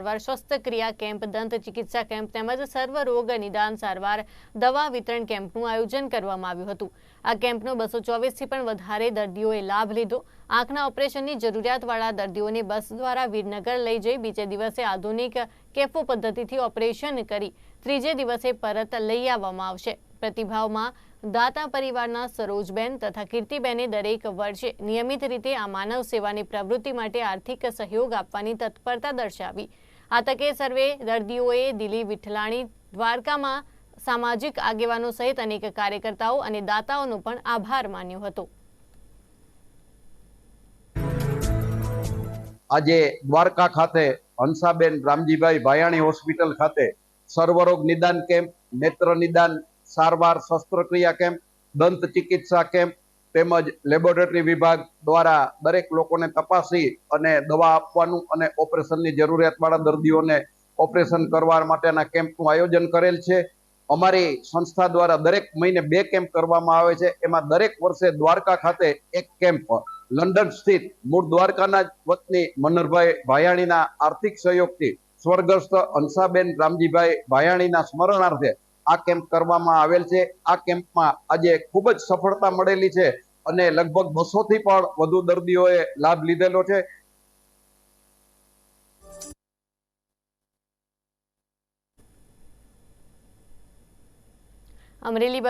સારવાર શસ્ત્રક્રિયા કેમ્પ, દંત ચિકિત્સા કેમ્પ તેમજ સર્વ રોગ નિદાન સારવાર દવા વિતરણ કેમ્પનું આયોજન કરવામાં આવ્યું હતું. આ કેમ્પનો બસો ચોવીસથી પણ વધારે દર્દીઓએ લાભ લીધો. આંખના ઓપરેશનની જરૂરિયાતવાળા દર્દીઓને બસ દ્વારા વીરનગર લઈ જઈ બીજે દિવસે આધુનિક કેફો પદ્ધતિથી ઓપરેશન કરી ત્રીજે દિવસે પરત લઈ આવવામાં આવશે. પ્રતિભાવમાં દાતા પરિવારના સરોજબેન તથા કીર્તિબેને દરેક વર્ષે નિયમિત રીતે આ માનવ સેવાની પ્રવૃત્તિ માટે આર્થિક સહયોગ આપવાની તત્પરતા દર્શાવી. આ તકે સર્વે દર્દીઓએ દિલ્હી વિઠલાણી દ્વારકામાં સામાજિક આગેવાનો સહિત અનેક કાર્યકર્તાઓ અને દાતાઓનો પણ આભાર માન્યો હતો. આજે દ્વારકા ખાતે હંસાબેન રામજીભાઈ ભાયાણી હોસ્પિટલ ખાતે સર્વરોગ નિદાન કેમ્પ, નેત્ર નિદાન, સારવાર, શસ્ત્રક્રિયા કેમ્પ, દંત ચિકિત્સા કેમ્પ તેમજ લેબોરેટરી વિભાગ દ્વારા દરેક લોકોને તપાસી અને દવા આપવાનું અને ઓપરેશનની જરૂરિયાતવાળા દર્દીઓને ઓપરેશન કરવા માટેના કેમ્પનું આયોજન કરેલ છે. અમારી સંસ્થા દ્વારા દરેક મહિને બે કેમ્પ કરવામાં આવે છે. એમાં દરેક વર્ષે દ્વારકા ખાતે એક કેમ્પ, લંડન સ્થિત મૂળ દ્વારકાના વતની મનરભાઈ ભાયાણીના આર્થિક સહયોગથી સ્વર્ગસ્થ હંસાબેન રામજીભાઈ ભાયાણીના સ્મરણાર્થે આ કેમ્પ કરવામાં આવેલ છે. આ કેમ્પમાં આજે ખૂબ જ સફળતા મળેલી છે અને લગભગ બસો થી પણ વધુ દર્દીઓએ લાભ લીધેલો છે. અમરેલી